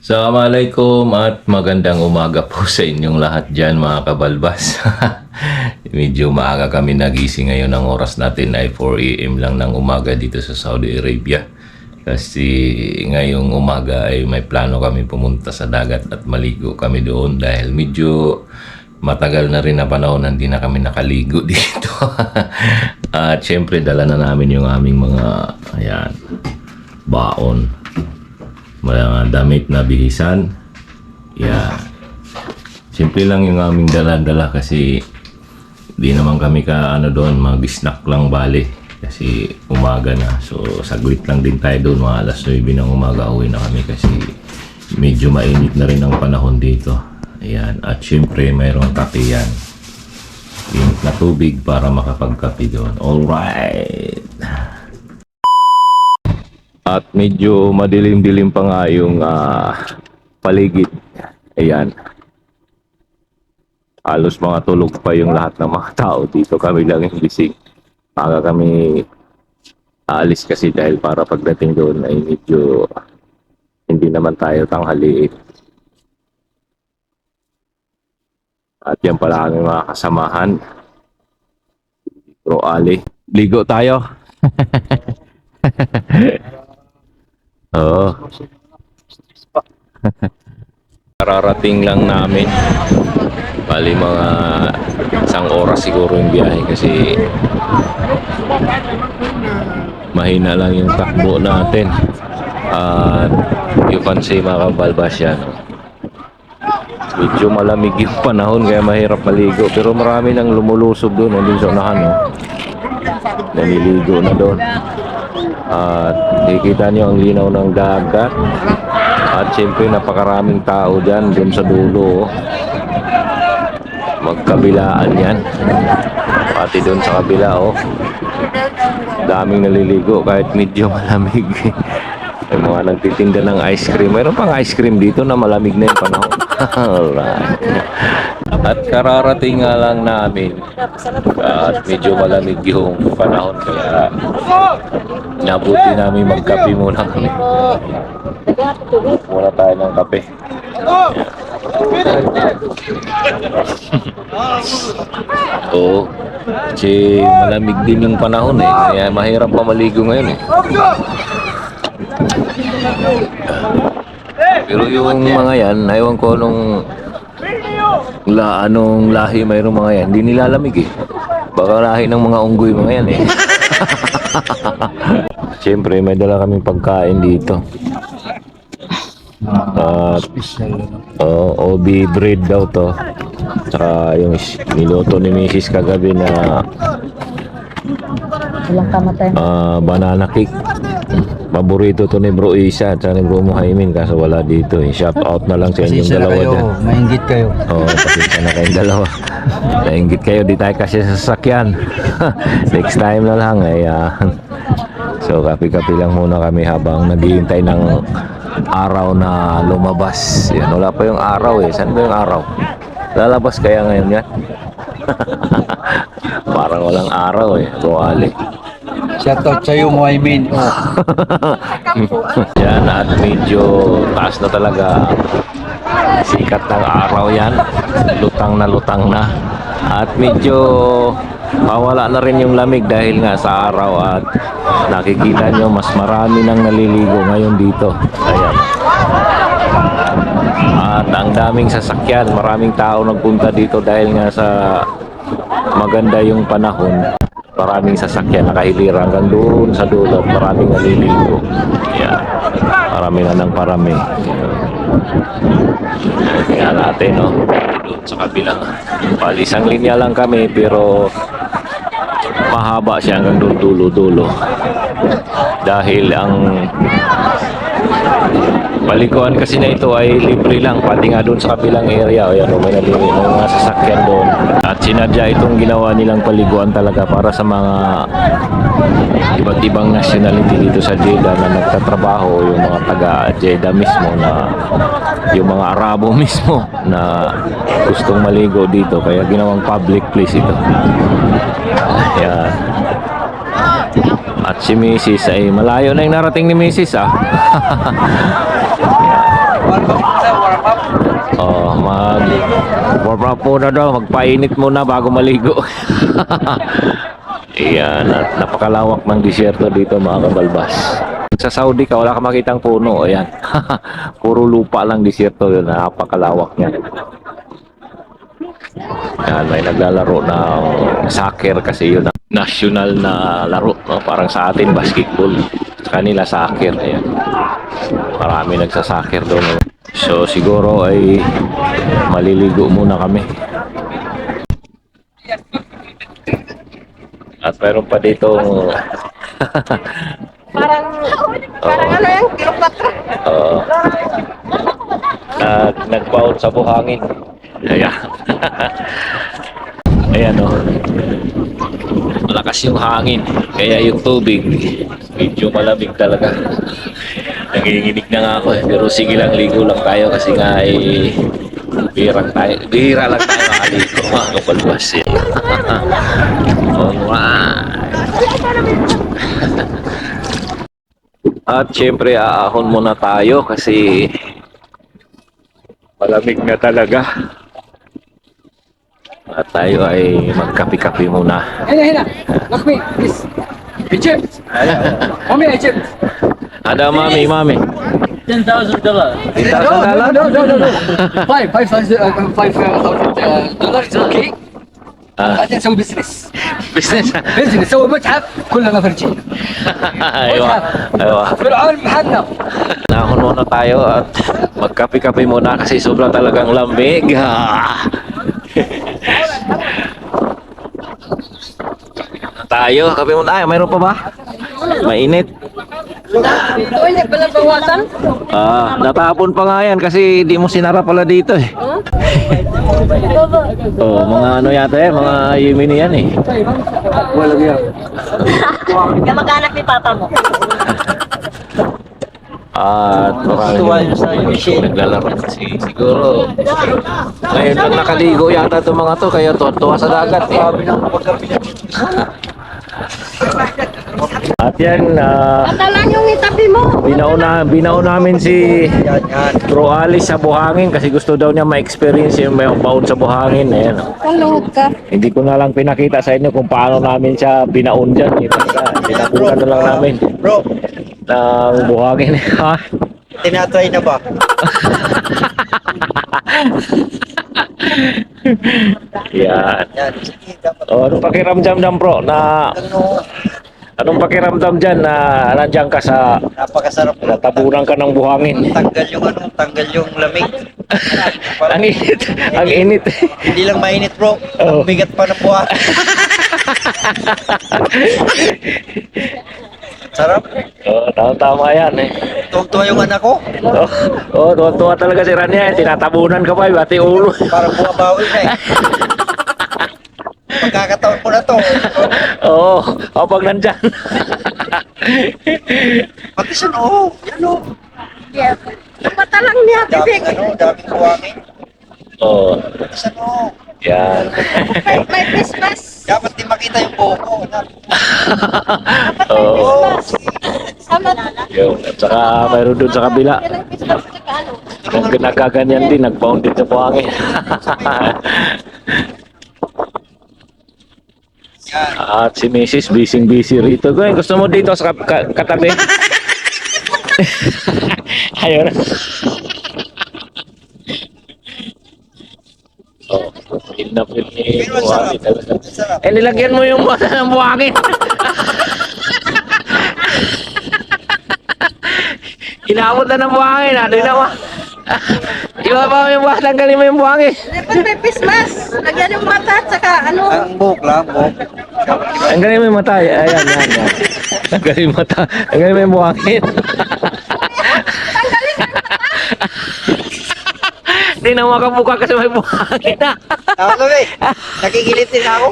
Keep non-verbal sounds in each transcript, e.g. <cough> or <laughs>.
Assalamualaikum at magandang umaga po sa inyong lahat dyan mga kabalbas. <laughs> Medyo maaga kami nagising ngayon ang oras natin ay 4 a.m. lang ng umaga dito sa Saudi Arabia. Kasi ngayong umaga ay may plano kami pumunta sa dagat at maligo kami doon dahil medyo matagal na rin na panahon na hindi na kami nakaligo <laughs> dito. at syempre dala na namin yung aming mga ayan, baon mga damit na bihisan. Yeah. Simple lang yung aming dala-dala kasi di naman kami ka ano doon mag-snack lang bali kasi umaga na. So saglit lang din tayo doon mga alas 9 ng umaga uwi na kami kasi medyo mainit na rin ang panahon dito. Ayan. At syempre mayroong kape yan. Init na tubig para makapagkape doon. Alright. At medyo madilim-dilim pa nga yung ah, paligid. Ayan. Halos mga tulog pa yung lahat ng mga tao dito. Kami lang yung gising. Aga kami aalis kasi dahil para pagdating doon ay medyo hindi naman tayo tanghaliin. At yan pala ang mga kasamahan. Bro Ali. Ligo tayo. <laughs> Oo. Kararating lang namin. Bali mga isang oras siguro yung biyahe kasi mahina lang yung takbo natin. At you can see mga kabalbas yan. Medyo malamig yung panahon kaya mahirap maligo. Pero marami nang lumulusob doon. Nandun sa unahan. No? Naliligo na doon. At nakikita nyo ang linaw ng dagat. At siyempre napakaraming tao dyan, dun sa dulo. oh. Magkabilaan yan. Pati dun sa kabila, oh. Daming naliligo kahit medyo malamig. May mga nagtitinda ng ice cream. Mayroon pang ice cream dito na malamig na yung panahon. <laughs> Alright. At kararating nga lang namin. At medyo malamig yung panahon. Kaya nabuti namin magkape muna kami. Muna tayo ng kape. Oo. Kasi malamig din yung panahon eh. Kaya mahirap pa maligo ngayon eh. Pero yung mga yan, ewan ko nung la, anong lahi mayroong mga yan, hindi nilalamig eh. Baka lahi ng mga unggoy mga yan eh. <laughs> Siyempre, may dala kaming pagkain dito. At uh, OB bread daw to. Tsaka yung niluto ni Mrs. kagabi na Walang kamatay. ah, banana cake. Paborito to ni Bro Isa at ni Bro Muhaimin kaso wala dito eh. Shout out na lang sa inyong Pasensya na dalawa kayo, dyan. maingit kayo. Oo, oh, pasensya na kayong dalawa. Nainggit kayo, di tayo kasi sa sasakyan. <laughs> Next time na lang, ayan. So, kapi-kapi lang muna kami habang naghihintay ng araw na lumabas. Yan, wala pa yung araw eh. Saan ba yung araw? Lalabas kaya ngayon yan? <laughs> Parang walang araw eh. Buwali. Shoutout sa'yo, Muaymin. <laughs> yan, at medyo taas na talaga sikat ng araw yan. Lutang na lutang na. At medyo mawala na rin yung lamig dahil nga sa araw at nakikita nyo mas marami nang naliligo ngayon dito. Ayan. At ang daming sasakyan, maraming tao nagpunta dito dahil nga sa maganda yung panahon. Maraming sasakyan nakahilira hanggang doon sa dulo maraming naliligo. Ayan. Marami na ng parami. Tingnan natin, no? Doon sa kabilang. Bali, isang linya lang kami, pero mahaba siya hanggang doon dulo-dulo. Dahil ang Palikuan kasi na ito ay libre lang pati nga doon sa kabilang area o yan may nalili may mga sasakyan doon sinadya itong ginawa nilang paliguan talaga para sa mga iba't ibang nationality dito sa Jeddah na nagtatrabaho yung mga taga Jeddah mismo na yung mga Arabo <laughs> mismo na gustong maligo dito kaya ginawang public place ito yan at si Mrs. ay malayo na yung narating ni Mrs. ah <laughs> up muna, warm up. Oh, mag warm up muna daw, magpainit muna bago maligo. <laughs> Iyan, at napakalawak ng disyerto dito mga kabalbas. Sa Saudi ka, wala ka makitang puno. Ayan. <laughs> Puro lupa lang disyerto yun. Napakalawak niya. Yan, may naglalaro ng soccer kasi yun ang national na laro. No? Parang sa atin, basketball. Sa kanila, soccer. Ayan. Marami nagsasoccer doon. So, siguro ay maliligo muna kami. At meron pa dito <laughs> Parang, parang ano yan, kilopatra. uh, nag nagbaon sa buhangin. <laughs> Ayan. Ayan o. Malakas yung hangin. Kaya yung tubig, medyo malamig talaga. Nanginginig na nga ako eh. Pero sige lang, ligo lang tayo kasi nga eh, bihirang tayo. Bihira lang tayo makaligo <laughs> mga kapalbas eh. <laughs> Alright. At syempre aahon muna tayo kasi malamig na talaga. At tayo ay magkapi-kapi muna. Hina, hina. Look me, please. Egypt. <laughs> Mommy, Egypt. Ada mami, mami. Ten thousand dollar. $10,000? No, no, no, no, no. Five, five thousand, uh, five thousand uh, dollars. Okay. Ah, بعدين نسوي بزنس business. بزنس نسوي متحف كلنا فرجينا <laughs> aywa, aywa. فرعون محلنا Nahon muna tayo at magkapi-kapi muna kasi sobra talagang <laughs> lamig. Ah. tayo, kape muna. Ay, mayroon pa ba? Mainit. Na, tuloy niya pala bawasan. Ah, natapon pa nga yan kasi hindi mo sinara pala dito eh. oh, mga ano yata eh, mga Yemeni yan eh. Wala niya. Kamag-anak ni papa mo. At maraming naglalaro kasi siguro ngayon lang nakaligo yata itong mga to kaya tuwa sa dagat eh. <laughs> Yan, ah, Atalan yung itabi mo. binauna, binaon namin si Bro Alice sa buhangin kasi gusto daw niya ma-experience yung may baon sa buhangin. Ayan. oh. Kung ka. Hindi ko na lang pinakita sa inyo kung paano namin siya binaon dyan. Eh. Talaga, Tinapunan na lang namin Bro, ng buhangin. <laughs> Ha? tinatry na ba? Yan. Yan, sige, dapat. O, anong pakiramdam dyan bro na Ano, anong pakiramdam dyan na nandiyan ka sa napakasarap na natabunan ka ng buhangin? tanggal yung ano, tanggal yung lamig. <laughs> ang init, ang init. Hindi lang mainit bro, Oh. ang bigat pa ng buha. <laughs> Sarap. Oh, tama, tama yan eh. Tuwang-tuwa yung anak ko. Oh, oh tuwa-tuwa talaga si Rania. eh. Tinatabunan ka pa, eh, pati ulo. Parang bumabawi na eh. <laughs> Pagkakataon ko na to. <laughs> Oo, oh, kapag nandyan. <laughs> Pati siya no. Yan o. Yes. Matalang niya, Daming bibig. ano, daming buwangin. Oo, oh, Pati siya no. yan. May, may Christmas. Dapat di makita yung buhok ko. anak. Oo, Oh, Sama. yun. At saka mayroon dun sa kabila. Yan ang Christmas. Tsaka ano. Nung nagkaganyan din, nag-pound din sa buhangin. yan. At si Mrs. busy-busy rito. Gwen, gusto mo dito sa ka- ka- katabi? <laughs> Ayun. oh, feel na feel ni talaga. Sarap. Eh, nilagyan mo yung mata ng buhangin. <laughs> Inabot na ng buhangin, ha? Doon naman. Iba pa yung buhangin, tanggalin mo yung buhangin. Dapat may Christmas. Lagyan yung mata at saka ano. Ang buhok lang, buhok. Tanggalin mo yung mata. Ayan, yan, yan. Tanggalin yung mata. Tanggalin mo yung buhangin. Hindi na makabuka kasi may buhangin na. Ako kami, nakikilit din ako.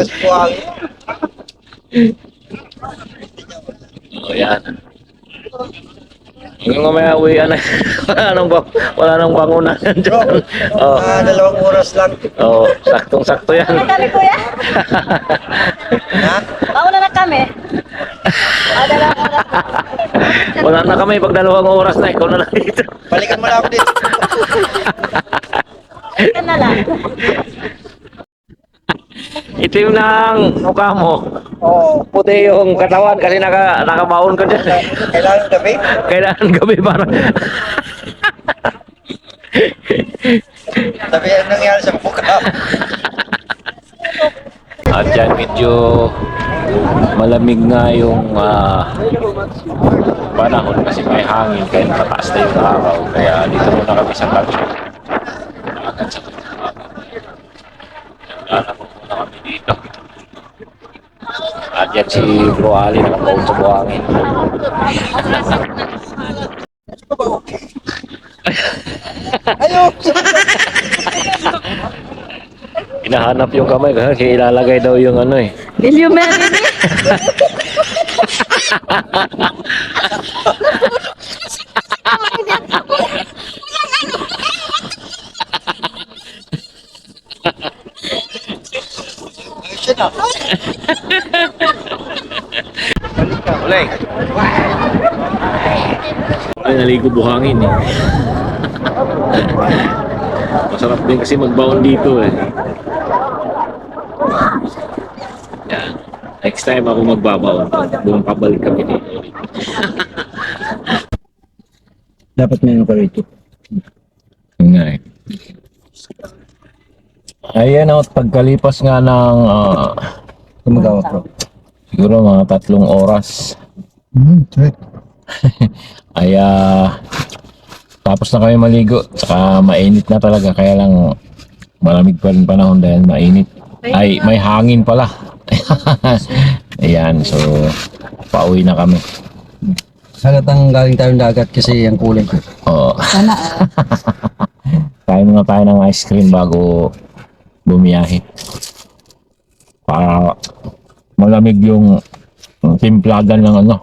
Mas buhangin. Oh, yan. Hanggang mamaya uwian na. <laughs> wala nang bang, wala nang bangunan Bro. Oh, ah, dalawang oras lang. oh, saktong-sakto yan. Dali kuya. Ha? Mauna na kami. Ah, dalawang oras. Wala na kami pag dalawang oras na, ikaw na lang dito. Balikan mo na ako dito. Ito na lang. Itim ng mukha mo. Oo. Puti yung katawan kasi naka, nakabaon ka dyan. Kailangan gabi. Kailangan gabi para... Sabi, anong nangyari sa mukha? At yan, medyo malamig nga yung ah, panahon kasi may hangin kaya mataas na yung araw. Kaya dito muna kami sa tabi. Agad sa Naglalaro muna kami dito. At yan si Bro Ali nakabaon sa buhangin. <laughs> Hinahanap yung kamay kasi ilalagay daw yung ano eh. Will you marry me? Ulay! Ay, naligo buhangin eh. Masarap din kasi magbaon dito eh. Yan. Next time ako magbabaon, buong pabalik kami dito. Dapat may ano ka rito. Yun nga eh. Ayan o, pagkalipas nga ng ah, Gumagawa ko. siguro mga tatlong oras, Hmm, <laughs> ay ah, tapos na kami maligo. Saka mainit na talaga, kaya lang malamig pa rin panahon dahil mainit. Ay, may hangin pala. <laughs> Ayan, so pauwi na kami. Halatang galing tayong dagat kasi ang kulay ko. Oo. Kain <laughs> muna tayo ng ice cream bago bumiyahe. Para malamig yung timplagan ng ano,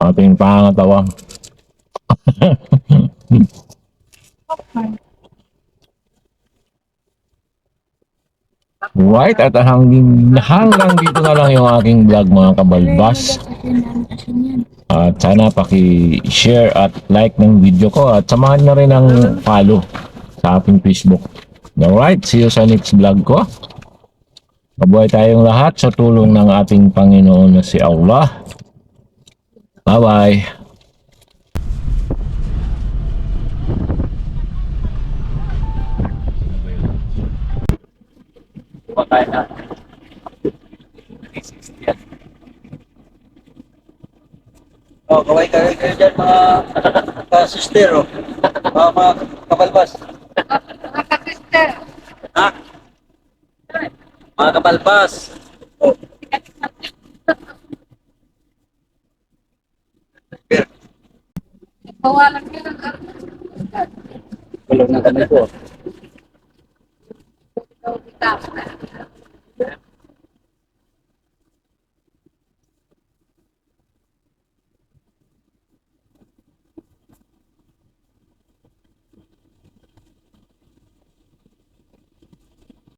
ating pangangatawan. Right, <laughs> at hanggang, hanggang dito na lang yung aking vlog mga kabalbas. At sana paki-share at like ng video ko at samahan nyo rin ang follow sa aking Facebook. Alright, see you sa next vlog ko. Mabuhay tayong lahat sa tulong ng ating Panginoon na si Allah. Bye-bye. Oh, kaway kaway kayo dyan mga <laughs> ka-sister, oh. Mga, mga kabalbas. Mga kasister. Ha? Kabalbas. Oh. Bawalan ka ng Kulong ng kamay